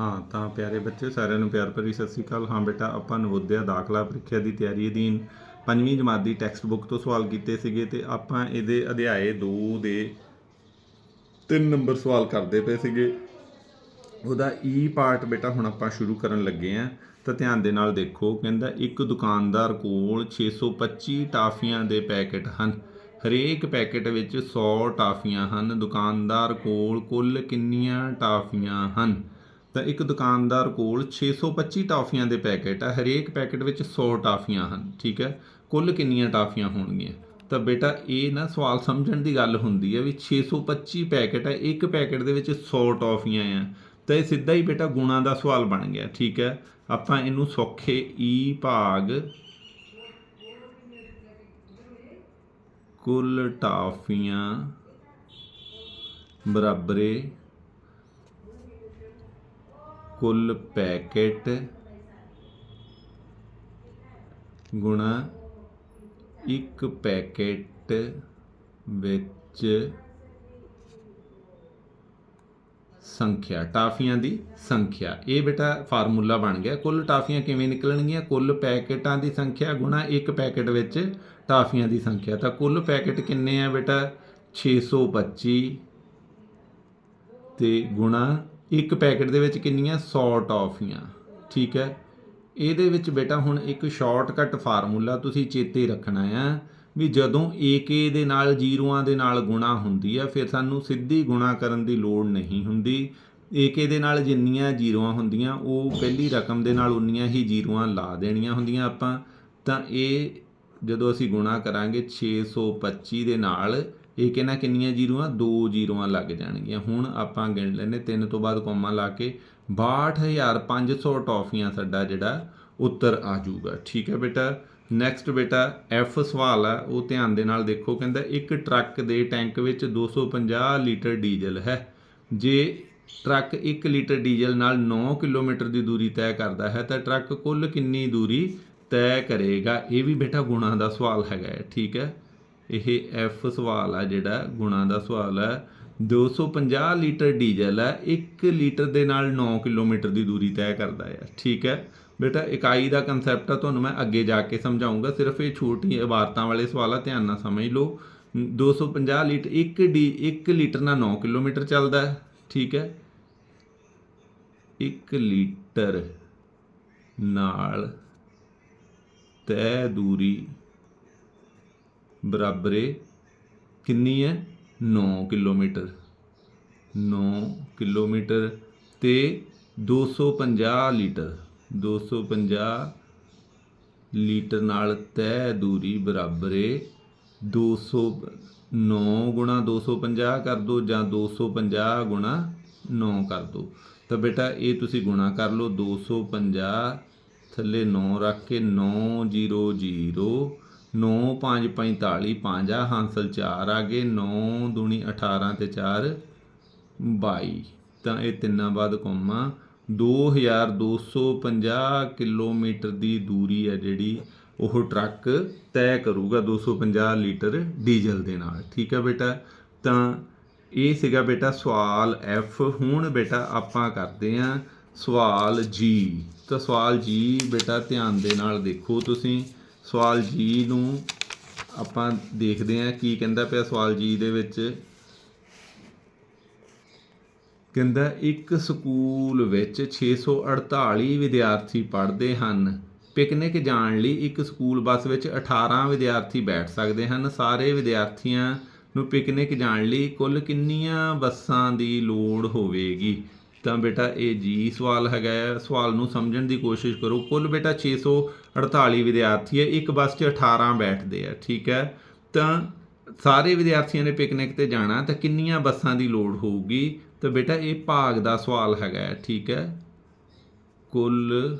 ਹਾਂ, ਤਾਂ ਪਿਆਰੇ ਬੱਚੇ ਸਾਰਿਆਂ ਨੂੰ ਪਿਆਰ ਭਰੀ ਸਤਿ ਸ੍ਰੀ ਅਕਾਲ। ਹਾਂ ਬੇਟਾ, ਆਪਾਂ ਨਵੋਦਿਆ ਦਾਖਲਾ ਪ੍ਰੀਖਿਆ ਦੀ ਤਿਆਰੀ ਅਧੀਨ ਪੰਜਵੀਂ ਜਮਾਤ ਦੀ ਟੈਕਸਟ ਬੁੱਕ ਤੋਂ ਸਵਾਲ ਕੀਤੇ ਸੀਗੇ ਤੇ ਆਪਾਂ ਇਹਦੇ ਅਧਿਆਏ 2 ਦੇ 3 ਨੰਬਰ ਸਵਾਲ ਕਰਦੇ ਪਏ ਸੀਗੇ। ਉਹਦਾ ਈ ਪਾਰਟ ਬੇਟਾ, ਹੁਣ ਆਪਾਂ ਸ਼ੁਰੂ ਕਰਨ ਲੱਗੇ ਆਂ ਤਾਂ ਧਿਆਨ ਦੇ ਨਾਲ ਦੇਖੋ, ਕਹਿੰਦਾ, ਇੱਕ ਦੁਕਾਨਦਾਰ ਕੋਲ 625 ਟਾਫੀਆਂ ਦੇ ਪੈਕੇਟ ਹਨ। ਹਰੇਕ ਪੈਕੇਟ ਵਿੱਚ 100 ਟਾਫੀਆਂ ਹਨ। ਦੁਕਾਨਦਾਰ ਕੋਲ ਕੁੱਲ ਕਿੰਨੀਆਂ ਟਾਫੀਆਂ ਹਨ? ਤਾਂ ਇੱਕ ਦੁਕਾਨਦਾਰ ਕੋਲ 625 ਟਾਫੀਆਂ ਦੇ ਪੈਕੇਟ ਆ, ਹਰੇਕ ਪੈਕੇਟ ਵਿੱਚ 100 ਟਾਫੀਆਂ ਹਨ, ਠੀਕ ਹੈ? ਕੁੱਲ ਕਿੰਨੀਆਂ ਟਾਫੀਆਂ ਹੋਣਗੀਆਂ? ਤਾਂ ਬੇਟਾ, ਇਹ ਨਾ ਸਵਾਲ ਸਮਝਣ ਦੀ ਗੱਲ ਹੁੰਦੀ ਹੈ ਵੀ 625 ਪੈਕੇਟ ਹੈ ਇੱਕ ਪੈਕੇਟ ਦੇ ਵਿੱਚ 100 ਟਾਫੀਆਂ ਆ। ਤਾਂ ਇਹ ਸਿੱਧਾ ਹੀ ਬੇਟਾ ਗੁਣਾ ਦਾ ਸਵਾਲ ਬਣ ਗਿਆ, ਠੀਕ ਹੈ? ਆਪਾਂ ਇਹਨੂੰ ਸੌਖੇ ਈ ਭਾਗ ਕੁੱਲ ਟਾਫੀਆਂ ਬਰਾਬਰੇ ਕੁੱਲ ਪੈਕੇਟ ਗੁਣਾ ਇੱਕ ਪੈਕੇਟ ਵਿੱਚ ਸੰਖਿਆ, ਟਾਫੀਆਂ ਦੀ ਸੰਖਿਆ। ਇਹ ਬੇਟਾ ਫਾਰਮੂਲਾ ਬਣ ਗਿਆ। ਕੁੱਲ ਟਾਫੀਆਂ ਕਿਵੇਂ ਨਿਕਲਣਗੀਆਂ? ਕੁੱਲ ਪੈਕੇਟਾਂ ਦੀ ਸੰਖਿਆ ਗੁਣਾ ਇੱਕ ਪੈਕੇਟ ਵਿੱਚ ਟਾਫੀਆਂ ਦੀ ਸੰਖਿਆ। ਤਾਂ ਕੁੱਲ ਪੈਕੇਟ ਕਿੰਨੇ ਆ ਬੇਟਾ? 625 ਤੇ ਗੁਣਾ ਇੱਕ ਪੈਕੇਟ ਦੇ ਵਿੱਚ ਕਿੰਨੀਆਂ? 100 ਟਾਫੀਆਂ। ਠੀਕ ਹੈ। ਇਹਦੇ ਵਿੱਚ ਬੇਟਾ ਹੁਣ ਇੱਕ ਸ਼ਾਰਟਕਟ ਫਾਰਮੂਲਾ ਤੁਸੀਂ ਚੇਤੇ ਰੱਖਣਾ ਆ ਵੀ ਜਦੋਂ AK ਦੇ ਨਾਲ ਜ਼ੀਰੋਆਂ ਦੇ ਨਾਲ ਗੁਣਾ ਹੁੰਦੀ ਆ, ਫਿਰ ਸਾਨੂੰ ਸਿੱਧੀ ਗੁਣਾ ਕਰਨ ਦੀ ਲੋੜ ਨਹੀਂ ਹੁੰਦੀ। AK ਦੇ ਨਾਲ ਜਿੰਨੀਆਂ ਜ਼ੀਰੋਆਂ ਹੁੰਦੀਆਂ, ਉਹ ਪਹਿਲੀ ਰਕਮ ਦੇ ਨਾਲ ਉਨੀਆਂ ਹੀ ਜ਼ੀਰੋਆਂ ਲਾ ਦੇਣੀਆਂ ਹੁੰਦੀਆਂ ਆਪਾਂ। ਤਾਂ ਇਹ ਜਦੋਂ ਅਸੀਂ ਗੁਣਾ ਕਰਾਂਗੇ 625 ਦੇ ਨਾਲ ਇਹ ਕਿੰਨਾ ਕਿੰਨੀਆਂ ਜ਼ੀਰੋਆਂ? ਦੋ ਜ਼ੀਰੋਆਂ ਲੱਗ ਜਾਣਗੀਆਂ। ਹੁਣ ਆਪਾਂ ਗਿਣ ਲੈਨੇ ਤਿੰਨ ਤੋਂ ਬਾਅਦ ਕੋਮਾ ਲਾ ਕੇ 62500 ਟੌਫੀਆਂ ਸਾਡਾ ਜਿਹੜਾ ਉੱਤਰ ਆ ਜਾਊਗਾ। ਠੀਕ ਹੈ ਬੇਟਾ? ਨੈਕਸਟ ਬੇਟਾ ਐਫ ਸਵਾਲ ਹੈ ਉਹ ਧਿਆਨ ਦੇ ਨਾਲ ਦੇਖੋ, ਕਹਿੰਦਾ ਇੱਕ ਟਰੱਕ ਦੇ ਟੈਂਕ ਵਿੱਚ 250 ਲੀਟਰ ਡੀਜ਼ਲ ਹੈ। ਜੇ ਟਰੱਕ 1 ਲੀਟਰ ਡੀਜ਼ਲ ਨਾਲ 9 ਕਿਲੋਮੀਟਰ ਦੀ ਦੂਰੀ ਤੈਅ ਕਰਦਾ ਹੈ, ਤਾਂ ਟਰੱਕ ਕੁੱਲ ਕਿੰਨੀ ਦੂਰੀ ਤੈਅ ਕਰੇਗਾ? ਇਹ ਵੀ ਬੇਟਾ ਗੁਣਾ ਦਾ ਸਵਾਲ ਹੈਗਾ ਹੈ। ਠੀਕ ਹੈ? ਇਹ ਐਫ ਸਵਾਲ ਆ ਜਿਹੜਾ, ਗੁਣਾ ਦਾ ਸਵਾਲ ਹੈ 250 ਲੀਟਰ ਡੀਜ਼ਲ ਹੈ 1 ਲੀਟਰ ਦੇ ਨਾਲ 9 ਕਿਲੋਮੀਟਰ ਦੀ ਦੂਰੀ ਤੈਅ ਕਰਦਾ ਹੈ ਠੀਕ ਹੈ ਬੇਟਾ, ਇਕਾਈ ਦਾ ਕਨਸੈਪਟ ਆ, ਤੁਹਾਨੂੰ ਮੈਂ ਅੱਗੇ ਜਾ ਕੇ ਸਮਝਾਉਂਗਾ। ਸਿਰਫ ਇਹ ਛੋਟੀ ਇਬਾਰਤਾਂ ਵਾਲੇ ਸਵਾਲ ਆ, ਧਿਆਨ ਨਾਲ ਸਮਝ ਲਓ। 250 ਲੀਟਰ 1 ਡੀ 1 ਲੀਟਰ ਨਾਲ 9 ਕਿਲੋਮੀਟਰ ਚੱਲਦਾ ਹੈ। ਠੀਕ ਹੈ? 1 ਲੀਟਰ ਨਾਲ ਤੈਅ ਦੂਰੀ ਬਰਾਬਰੇ ਕਿੰਨੀ ਹੈ? 9 ਕਿਲੋਮੀਟਰ। 9 ਕਿਲੋਮੀਟਰ ਤੇ 250 ਲੀਟਰ। 250 ਲੀਟਰ ਨਾਲ ਤੈਅ ਦੂਰੀ ਬਰਾਬਰੇ 200 9 ਗੁਣਾ 250 ਕਰ ਦੋ ਜਾਂ 250 ਗੁਣਾ 9 ਕਰ ਦੋ। ਤਾਂ ਬੇਟਾ, ਇਹ ਤੁਸੀਂ ਗੁਣਾ ਕਰ ਲਓ। 250 ਥੱਲੇ 9 ਰੱਖ ਕੇ 9 0 0 9 5 45 5 ਆ ਹਾਂਸਲ 4 ਆ ਗਏ 9 ਦੂਣੀ 18 ਤੇ 4 22 ਤਾਂ ਇਹ ਤਿੰਨਾਂ ਬਾਅਦ ਕੋਮਾ 2250 ਕਿਲੋਮੀਟਰ ਦੀ ਦੂਰੀ ਹੈ ਜਿਹੜੀ ਉਹ ਟਰੱਕ ਤੈਅ ਕਰੂਗਾ 250 ਲੀਟਰ ਡੀਜ਼ਲ ਦੇ ਨਾਲ। ਠੀਕ ਹੈ ਬੇਟਾ? ਤਾਂ ਇਹ ਸੀਗਾ ਬੇਟਾ ਸਵਾਲ F ਹੁਣ ਬੇਟਾ ਆਪਾਂ ਕਰਦੇ ਆਂ ਸਵਾਲ G ਤਾਂ ਸਵਾਲ G ਬੇਟਾ ਧਿਆਨ ਦੇ ਨਾਲ ਦੇਖੋ ਤੁਸੀਂ। ਸਵਾਲ ਜੀ ਨੂੰ ਆਪਾਂ ਦੇਖਦੇ ਹਾਂ ਕੀ ਕਹਿੰਦਾ ਪਿਆ ਸਵਾਲ ਜੀ ਦੇ ਵਿੱਚ। ਕਹਿੰਦਾ, ਇੱਕ ਸਕੂਲ ਵਿੱਚ 648 ਵਿਦਿਆਰਥੀ ਪੜ੍ਹਦੇ ਹਨ। ਪਿਕਨਿਕ ਜਾਣ ਲਈ ਇੱਕ ਸਕੂਲ ਬੱਸ ਵਿੱਚ 18 ਵਿਦਿਆਰਥੀ ਬੈਠ ਸਕਦੇ ਹਨ। ਸਾਰੇ ਵਿਦਿਆਰਥੀਆਂ ਨੂੰ ਪਿਕਨਿਕ ਜਾਣ ਲਈ ਕੁੱਲ ਕਿੰਨੀਆਂ ਬੱਸਾਂ ਦੀ ਲੋੜ ਹੋਵੇਗੀ? ਤਾਂ ਬੇਟਾ ਇਹ ਜੀ ਸਵਾਲ ਹੈਗਾ ਹੈ। ਸਵਾਲ ਨੂੰ ਸਮਝਣ ਦੀ ਕੋਸ਼ਿਸ਼ ਕਰੋ। ਕੁੱਲ ਬੇਟਾ 648 ਵਿਦਿਆਰਥੀ ਹੈ। ਇੱਕ ਬੱਸ 'ਚ 18 ਬੈਠਦੇ ਆ, ਠੀਕ ਹੈ? ਤਾਂ ਸਾਰੇ ਵਿਦਿਆਰਥੀਆਂ ਨੇ ਪਿਕਨਿਕ ਤੇ ਜਾਣਾ, ਤਾਂ ਕਿੰਨੀਆਂ ਬੱਸਾਂ ਦੀ ਲੋੜ ਹੋਊਗੀ? ਤਾਂ ਬੇਟਾ ਇਹ ਭਾਗ ਦਾ ਸਵਾਲ ਹੈਗਾ ਹੈ, ਠੀਕ ਹੈ? ਕੁੱਲ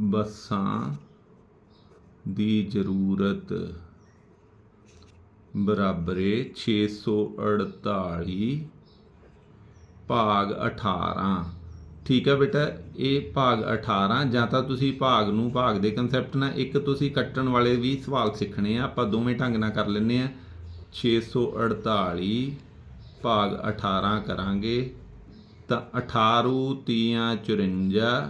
ਬੱਸਾਂ ਦੀ ਜ਼ਰੂਰਤ ਬਰਾਬਰੇ 648 ਭਾਗ 18 ਠੀਕ ਹੈ ਬੇਟਾ, ਇਹ ਭਾਗ 18 ਜਾਂ ਤਾਂ ਤੁਸੀਂ ਭਾਗ ਨੂੰ ਭਾਗ ਦੇ ਕਨਸੈਪਟ ਨਾਲ ਇੱਕ ਤੁਸੀਂ ਕੱਟਣ ਵਾਲੇ ਵੀ ਸਵਾਲ ਸਿੱਖਣੇ ਆ, ਆਪਾਂ ਦੋਵੇਂ ਢੰਗ ਨਾਲ ਕਰ ਲੈਂਦੇ ਆ 648 ਭਾਗ 18 ਕਰਾਂਗੇ। ਤਾਂ 18 ਤੀਆਂ 54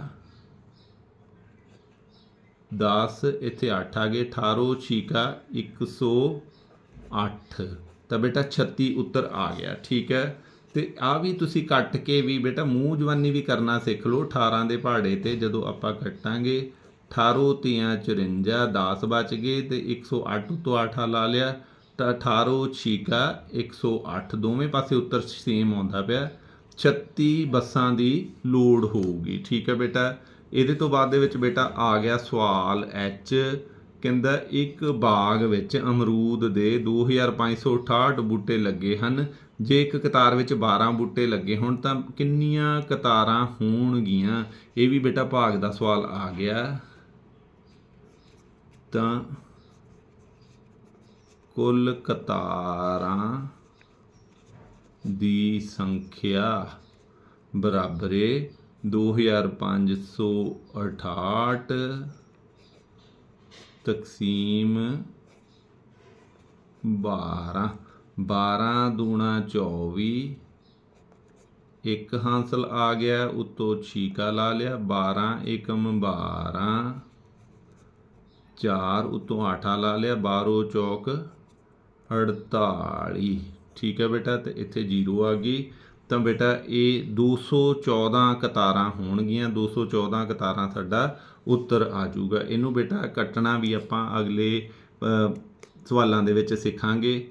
10 ਇੱਥੇ 8 ਆ ਗਏ। 18 ਛੀਕਾ 108 ਤਾਂ ਬੇਟਾ 36 ਉੱਤਰ ਆ ਗਿਆ, ਠੀਕ ਹੈ। ਤੇ ਆ ਵੀ ਤੁਸੀਂ ਕੱਟ ਕੇ ਵੀ ਬੇਟਾ ਮੂੰਹ ਜਵਾਨੀ ਵੀ ਕਰਨਾ ਸਿੱਖ ਲਓ 18 ਦੇ ਪਹਾੜੇ ਤੇ ਜਦੋਂ ਆਪਾਂ ਕੱਟਾਂਗੇ 18 ਤੀਆਂ 54 10 ਬਚ ਗਏ ਤੇ 108 ਤੋਂ 8 ਲਾ ਲਿਆ, ਤਾਂ 18 ਛੀਕਾ 108 ਦੋਵੇਂ ਪਾਸੇ ਉੱਤਰ ਸੇਮ ਆਉਂਦਾ ਪਿਆ 36 ਬੱਸਾਂ ਦੀ ਲੋਡ ਹੋਊਗੀ। ਠੀਕ ਹੈ ਬੇਟਾ? ਇਹਦੇ ਤੋਂ ਬਾਅਦ ਦੇ ਵਿੱਚ ਬੇਟਾ ਆ ਗਿਆ ਸਵਾਲ ਐਚ ਕਹਿੰਦਾ ਇੱਕ ਬਾਗ ਵਿੱਚ ਅਮਰੂਦ ਦੇ 2568 ਬੂਟੇ ਲੱਗੇ ਹਨ ਜੇ ਇੱਕ ਕਤਾਰ ਵਿੱਚ 12 ਬੂਟੇ ਲੱਗੇ ਹੋਣ ਤਾਂ ਕਿੰਨੀਆਂ ਕਤਾਰਾਂ ਹੋਣਗੀਆਂ? ਇਹ ਵੀ ਬੇਟਾ ਭਾਗ ਦਾ ਸਵਾਲ ਆ ਗਿਆ। ਤਾਂ ਕੁੱਲ ਕਤਾਰਾਂ ਦੀ ਸੰਖਿਆ ਬਰਾਬਰ ਹੈ 2568 ਤਕਸੀਮ 12 12 ਦੂਣਾ 24 ਇੱਕ ਹਾਂਸਲ ਆ ਗਿਆ, ਉਤੋਂ ਛੀਕਾ ਲਾ ਲਿਆ 12 ਏਕਮ 12 4 ਉਤੋਂ 8 ਲਾ ਲਿਆ 12 ਚੌਕ 48 ਠੀਕ ਹੈ ਬੇਟਾ, ਤੇ ਇੱਥੇ 0 ਆ ਗਈ। ਤਾਂ ਬੇਟਾ, ਇਹ 214 ਕਤਾਰਾਂ ਹੋਣਗੀਆਂ 214 ਕਤਾਰਾਂ ਸਾਡਾ ਉੱਤਰ ਆ ਜਾਊਗਾ। ਇਹਨੂੰ ਬੇਟਾ, ਕੱਟਣਾ ਵੀ ਆਪਾਂ ਅਗਲੇ ਸਵਾਲਾਂ ਦੇ ਵਿੱਚ ਸਿੱਖਾਂਗੇ।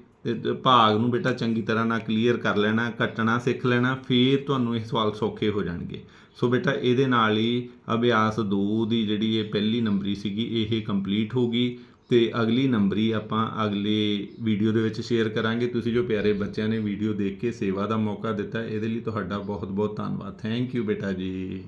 ਭਾਗ ਨੂੰ ਬੇਟਾ ਚੰਗੀ ਤਰ੍ਹਾਂ ਨਾਲ ਕਲੀਅਰ ਕਰ ਲੈਣਾ, ਕੱਟਣਾ, ਸਿੱਖ ਲੈਣਾ, ਫਿਰ ਤੁਹਾਨੂੰ ਇਹ ਸਵਾਲ ਸੌਖੇ ਹੋ ਜਾਣਗੇ। ਸੋ ਬੇਟਾ ਇਹਦੇ ਨਾਲ ਹੀ ਅਭਿਆਸ 2 ਦੀ ਜਿਹੜੀ ਇਹ ਪਹਿਲੀ ਨੰਬਰੀ ਸੀਗੀ, ਇਹ ਕੰਪਲੀਟ ਹੋ ਗਈ ਤੇ ਅਗਲੀ ਨੰਬਰੀ ਆਪਾਂ ਅਗਲੇ ਵੀਡੀਓ ਦੇ ਵਿੱਚ ਸ਼ੇਅਰ ਕਰਾਂਗੇ। ਤੁਸੀਂ ਜੋ ਪਿਆਰੇ ਬੱਚਿਆਂ ਨੇ ਵੀਡੀਓ ਦੇਖ ਕੇ ਸੇਵਾ ਦਾ ਮੌਕਾ ਦਿੱਤਾ, ਇਹਦੇ ਲਈ ਤੁਹਾਡਾ ਬਹੁਤ ਬਹੁਤ ਧੰਨਵਾਦ। ਥੈਂਕ ਯੂ ਬੇਟਾ ਜੀ।